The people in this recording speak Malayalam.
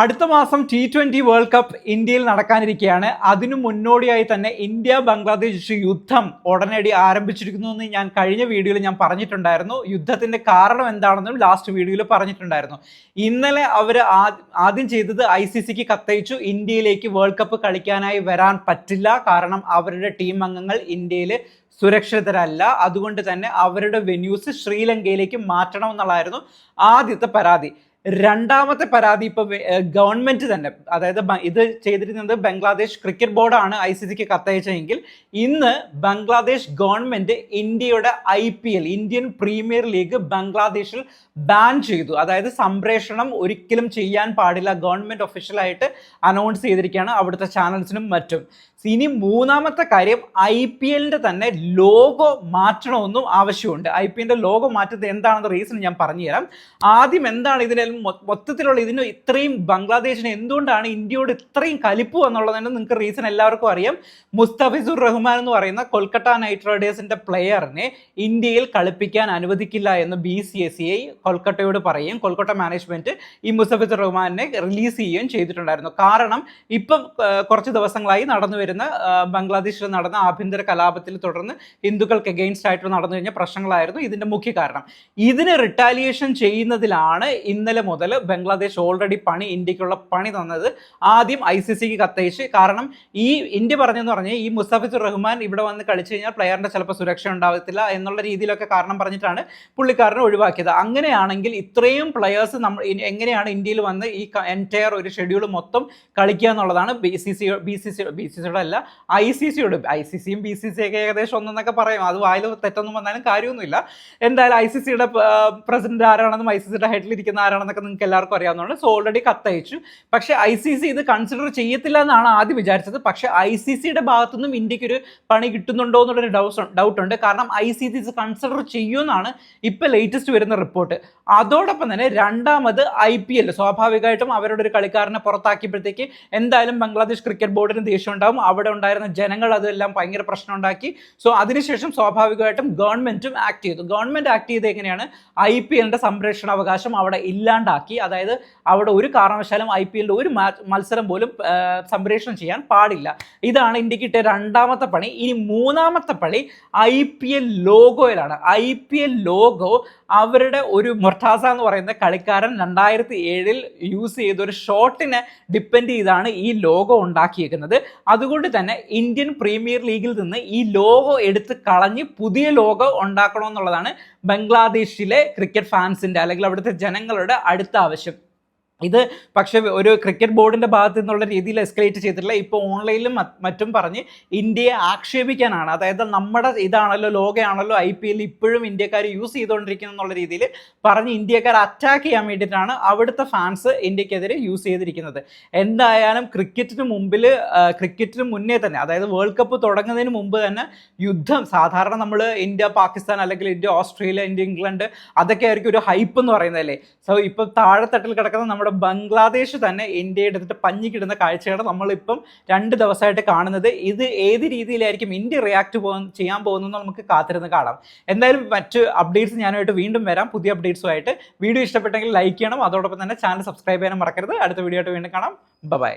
അടുത്ത മാസം ടി ട്വന്റി വേൾഡ് കപ്പ് ഇന്ത്യയിൽ നടക്കാനിരിക്കുകയാണ് അതിനു മുന്നോടിയായി തന്നെ ഇന്ത്യ ബംഗ്ലാദേശ് യുദ്ധം ഉടനടി ആരംഭിച്ചിരിക്കുന്നു എന്ന് ഞാൻ കഴിഞ്ഞ വീഡിയോയിൽ ഞാൻ പറഞ്ഞിട്ടുണ്ടായിരുന്നു. യുദ്ധത്തിന്റെ കാരണം എന്താണെന്നും ലാസ്റ്റ് വീഡിയോയിൽ പറഞ്ഞിട്ടുണ്ടായിരുന്നു. ഇന്നലെ അവർ ആദ്യം ചെയ്തത് ഐ സി സിക്ക് കത്തയച്ചു. ഇന്ത്യയിലേക്ക് വേൾഡ് കപ്പ് കളിക്കാനായി വരാൻ പറ്റില്ല. കാരണം അവരുടെ ടീം അംഗങ്ങൾ ഇന്ത്യയിൽ സുരക്ഷിതരല്ല. അതുകൊണ്ട് തന്നെ അവരുടെ വെന്യൂസ് ശ്രീലങ്കയിലേക്ക് മാറ്റണം എന്നുള്ളതായിരുന്നു ആദ്യത്തെ പരാതി. രണ്ടാമത്തെ പരാതി ഇപ്പൊ ഗവൺമെന്റ് തന്നെ. അതായത് ഇത് ചെയ്തിരുന്നത് ബംഗ്ലാദേശ് ക്രിക്കറ്റ് ബോർഡാണ് ഐ സി സിക്ക് കത്തയച്ചതെങ്കിൽ ഇന്ന് ബംഗ്ലാദേശ് ഗവൺമെന്റ് ഇന്ത്യയുടെ I P L Indian premier league ബംഗ്ലാദേശിൽ ബാൻ ചെയ്തു. അതായത് സംപ്രേഷണം ഒരിക്കലും ചെയ്യാൻ പാടില്ല. ഗവൺമെന്റ് ഒഫീഷ്യലായിട്ട് അനൗൺസ് ചെയ്തിരിക്കുകയാണ് അവിടുത്തെ ചാനൽസിനും മറ്റും. ഇനി മൂന്നാമത്തെ കാര്യം ഐ പി എല്ലിന്റെ തന്നെ ലോഗോ മാറ്റണമെന്നും ആവശ്യമുണ്ട്. ഐ പി എല്ലിന്റെ ലോഗോ മാറ്റുന്നത് എന്താണെന്ന റീസൺ ഞാൻ പറഞ്ഞുതരാം. ആദ്യം എന്താണ് ഇതിന് മൊ- മൊത്തത്തിലുള്ള ഇതിന് ഇത്രയും ബംഗ്ലാദേശിന് എന്തുകൊണ്ടാണ് ഇന്ത്യയോട് ഇത്രയും കലിപ്പ് എന്നുള്ളതിന് നിങ്ങൾക്ക് റീസൺ എല്ലാവർക്കും അറിയാം. മുസ്തഫിസുർ റഹ്മാൻ എന്ന് പറയുന്ന കൊൽക്കത്ത നൈറ്റ് റൈഡേഴ്സിന്റെ പ്ലെയറിനെ ഇന്ത്യയിൽ കളിപ്പിക്കാൻ അനുവദിക്കില്ല എന്ന് B C S C I കൊൽക്കത്തയോട് പറയും. കൊൽക്കത്ത മാനേജ്മെന്റ് ഈ മുസ്തഫിസുർ റഹ്മാനെ റിലീസ് ചെയ്യുകയും ചെയ്തിട്ടുണ്ടായിരുന്നു. കാരണം ഇപ്പം കുറച്ച് ദിവസങ്ങളായി നടന്നു വരുന്ന ബംഗ്ലാദേശിൽ നടന്ന ആഭ്യന്തര കലാപത്തിൽ തുടർന്ന് ഹിന്ദുക്കൾക്ക് എഗെയിൻസ്റ്റ് ആയിട്ട് നടന്നു കഴിഞ്ഞ പ്രശ്നങ്ങളായിരുന്നു ഇതിന്റെ മുഖ്യ കാരണം. ഇതിന് റിട്ടാലിയേഷൻ ചെയ്യുന്നതിലാണ് ഇന്നലെ മുതൽ ബംഗ്ലാദേശ് ഓൾറെഡി പണി ഇന്ത്യക്കുള്ള പണി തന്നത് ആദ്യം ഐ സി സിക്ക് കത്തയച്ച്. കാരണം ഈ ഇന്ത്യ പറഞ്ഞെന്ന് പറഞ്ഞാൽ ഈ മുസ്തഫിസുർ റഹ്മാൻ ഇവിടെ വന്ന് കളിച്ചു കഴിഞ്ഞാൽ പ്ലെയറിന്റെ ചിലപ്പോൾ സുരക്ഷ ഉണ്ടാകത്തില്ല എന്നുള്ള രീതിയിലൊക്കെ കാരണം പറഞ്ഞിട്ടാണ് പുള്ളിക്കാരനെ ഒഴിവാക്കിയത്. അങ്ങനെയാണെങ്കിൽ ഇത്രയും പ്ലെയേഴ്സ് നമ്മൾ എങ്ങനെയാണ് ഇന്ത്യയിൽ വന്ന് ഈ എന്റയർ ഒരു ഷെഡ്യൂൾ മൊത്തം കളിക്കുക എന്നുള്ളതാണ് B C C B C C B C സിയുടെ അല്ല ഐ സി സിയുടെ ഐ സി സിയും ബി സി സി ഒക്കെ ഏകദേശം ഒന്നെന്നൊക്കെ പറയും. അത് വായിൽ തെറ്റൊന്നും വന്നാലും കാര്യമൊന്നുമില്ല. എന്തായാലും ഐ സി സിയുടെ പ്രസിഡന്റ് ആരാണെന്നും ഐ സി സിയുടെ ഹെഡിൽ ഇരിക്കുന്ന ആരാണെന്നൊക്കെ നിങ്ങൾക്ക് എല്ലാവർക്കും അറിയാവുന്നതാണ്. സോ ഓൾറെഡി കത്തയച്ചു. പക്ഷേ ഐ സി സി ഇത് കൺസിഡർ ചെയ്യത്തില്ല എന്നാണ് ആദ്യം വിചാരിച്ചത്. പക്ഷേ ഐ സി സിയുടെ ഭാഗത്തുനിന്നും ഇന്ത്യയ്ക്ക് ഒരു പണി കിട്ടുന്നുണ്ടോ എന്നുള്ളൊരു ഡൗട്ട് ഡൗട്ട് ഉണ്ട്. കാരണം ഐ സി സി ഇത് കൺസിഡർ ചെയ്യുമെന്നാണ് ഇപ്പം ലേറ്റസ്റ്റ് വരുന്ന റിപ്പോർട്ട് അതോടൊപ്പം തന്നെ രണ്ടാമത് ഐ പി എൽ സ്വാഭാവികമായിട്ടും അവരുടെ ഒരു കളിക്കാരനെ പുറത്താക്കിയപ്പോഴത്തേക്ക് എന്തായാലും ബംഗ്ലാദേശ് ക്രിക്കറ്റ് ബോർഡിന് ദേഷ്യം ഉണ്ടാവും. അവിടെ ഉണ്ടായിരുന്ന ജനങ്ങൾ അതെല്ലാം ഭയങ്കര പ്രശ്നം ഉണ്ടാക്കി. സോ അതിനുശേഷം സ്വാഭാവികമായിട്ടും ഗവൺമെന്റും ആക്ട് ചെയ്തു. ഗവൺമെന്റ് ആക്ട് ചെയ്ത് എങ്ങനെയാണ്? ഐ പി എല്ലിന്റെ സംരക്ഷണ അവകാശം അവിടെ ഇല്ലാണ്ടാക്കി അതായത് അവിടെ ഒരു കാരണവശാലും ഐ പി എല്ലിന്റെ ഒരു മത്സരം പോലും സംപ്രേഷണം ചെയ്യാൻ പാടില്ല. ഇതാണ് ഇന്ത്യയ്ക്ക് ഇട്ട രണ്ടാമത്തെ പണി. ഇനി മൂന്നാമത്തെ പണി ഐ പി എൽ ലോഗോയിലാണ്. ഐ പി എൽ ലോഗോ അവരുടെ ഒരു മൊർട്ടാസ എന്ന് പറയുന്ന കളിക്കാരൻ രണ്ടായിരത്തി ഏഴിൽ യൂസ് ചെയ്ത ഒരു ഷോട്ടിനെ ഡിപ്പെൻഡ് ചെയ്താണ് ഈ ലോഗോ ഉണ്ടാക്കിയേക്കുന്നത്. അതുകൊണ്ട് തന്നെ ഇന്ത്യൻ പ്രീമിയർ ലീഗിൽ നിന്ന് ഈ ലോഗോ എടുത്ത് കളഞ്ഞ് പുതിയ ലോഗോ ഉണ്ടാക്കണമെന്നുള്ളതാണ് ബംഗ്ലാദേശിലെ ക്രിക്കറ്റ് ഫാൻസിന്റെ അല്ലെങ്കിൽ അവിടുത്തെ ജനങ്ങളുടെ അടുത്ത ആവശ്യം. ഇത് പക്ഷേ ഒരു ക്രിക്കറ്റ് ബോർഡിന്റെ ഭാഗത്ത് നിന്നുള്ള രീതിയിൽ എസ്കലേറ്റ് ചെയ്തിട്ടില്ല. ഇപ്പോൾ ഓൺലൈനിലും മറ്റും പറഞ്ഞ് ഇന്ത്യയെ ആക്ഷേപിക്കാനാണ്. അതായത് നമ്മുടെ ഇതാണല്ലോ ലോകയാണല്ലോ ഐ പി എല്ലിൽ ഇപ്പോഴും ഇന്ത്യക്കാർ യൂസ് ചെയ്തുകൊണ്ടിരിക്കുന്നു എന്നുള്ള രീതിയിൽ പറഞ്ഞ് ഇന്ത്യക്കാർ അറ്റാക്ക് ചെയ്യാൻ വേണ്ടിയിട്ടാണ് അവിടുത്തെ ഫാൻസ് ഇന്ത്യക്കെതിരെ യൂസ് ചെയ്തിരിക്കുന്നത്. എന്തായാലും ക്രിക്കറ്റിന് മുമ്പിൽ ക്രിക്കറ്റിന് മുന്നേ തന്നെ അതായത് വേൾഡ് കപ്പ് തുടങ്ങുന്നതിന് മുമ്പ് തന്നെ യുദ്ധം സാധാരണ നമ്മൾ ഇന്ത്യ പാകിസ്ഥാൻ അല്ലെങ്കിൽ ഇന്ത്യ ഓസ്ട്രേലിയ ഇന്ത്യ ഇംഗ്ലണ്ട് അതൊക്കെ ആയിരിക്കും ഒരു ഹൈപ്പ് എന്ന് പറയുന്നതല്ലേ സോ ഇപ്പോൾ താഴെത്തട്ടിൽ കിടക്കുന്ന നമ്മുടെ ബംഗ്ലാദേശ് തന്നെ ഇന്ത്യ എടുത്തിട്ട് പഞ്ഞിക്കിടുന്ന കാഴ്ചയാണ് നമ്മളിപ്പം രണ്ട് ദിവസമായിട്ട് കാണുന്നത്. ഇത് ഏത് രീതിയിലായിരിക്കും ഇന്ത്യ റിയാക്ട് പോ ചെയ്യാൻ പോകുന്നതെന്ന് നമുക്ക് കാത്തിരുന്ന് കാണാം. എന്തായാലും മറ്റ് അപ്ഡേറ്റ്സ് ഞാനായിട്ട് വീണ്ടും വരാം. പുതിയ അപ്ഡേറ്റ്സുമായിട്ട് വീഡിയോ ഇഷ്ടപ്പെട്ടെങ്കിൽ ലൈക്ക് ചെയ്യണം. അതോടൊപ്പം തന്നെ ചാനൽ സബ്സ്ക്രൈബ് ചെയ്യാനും മറക്കരുത്. അടുത്ത വീഡിയോ ആയിട്ട് വീണ്ടും കാണാം. ബൈ